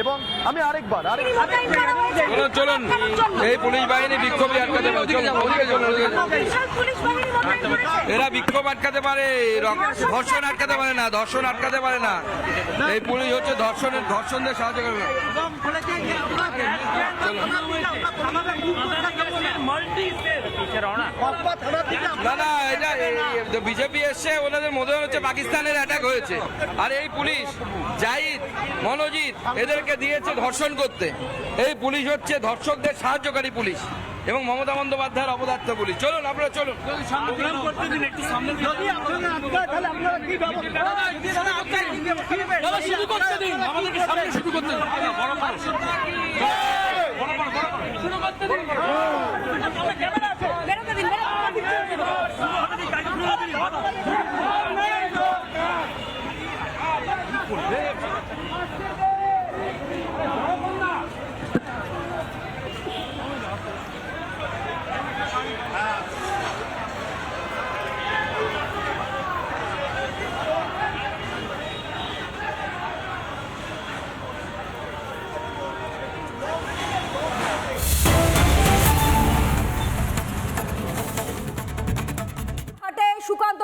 এবং আমি আরেকবার আরেকবার চলুন চলুন। এই পুলিশ বাহিনী বিক্ষোভে আটকাতে এরা বিক্ষোভ আটকাতে পারে ধর্ষণ আটকাতে পারে না ধর্ষণ আটকাতে পারে না। এই পুলিশ হচ্ছে ধর্ষণের ধর্ষণদের সাহায্য করবে। না না এটা বিজেপি এসছে ওনাদের মনে হচ্ছে পাকিস্তানের অ্যাটাক হয়েছে। আর এই পুলিশ জাহিদ মনোজিৎ এদেরকে দিয়েছে ধর্ষণ করতে। এই পুলিশ হচ্ছে ধর্ষকদের সাহায্যকারী পুলিশ এবং মমতা বন্দ্যোপাধ্যায়ের অপদার্থ পুলিশ। চলুন আপনারা চলুন। শুরু করতে দিন। আমাদেরকে সামনে শুরু করতে দিন।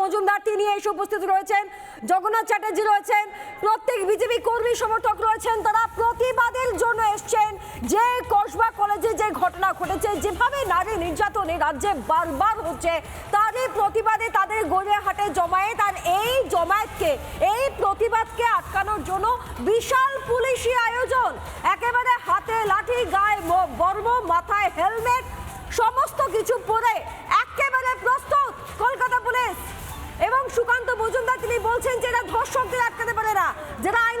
মজুমদার তিনি এসে উপস্থিত রয়েছেন, জগন্নাথ চ্যাটার্জি রয়েছেন, প্রত্যেক বিজেপি কর্মী সমর্থক রয়েছেন, তারা প্রতিবাদের জন্য এসছেন। যে কসবা কলেজে যে ঘটনা ঘটেছে, যেভাবে নারী নির্যাতন এই রাজ্যে বারবার হচ্ছে, তারই প্রতিবাদে তাদের গড়িয়াহাটে জমায়েত, আর এই জমায়েতকে, এই প্রতিবাদকে আটকানোর জন্য বিশাল পুলিশি আয়োজন। একেবারে হাতে লাঠি, গায়ে বর্ম, মাথায় হেলমেট, সমস্ত কিছু পরে ধর্ষকদের আটকাতে পারে না। যারা আইন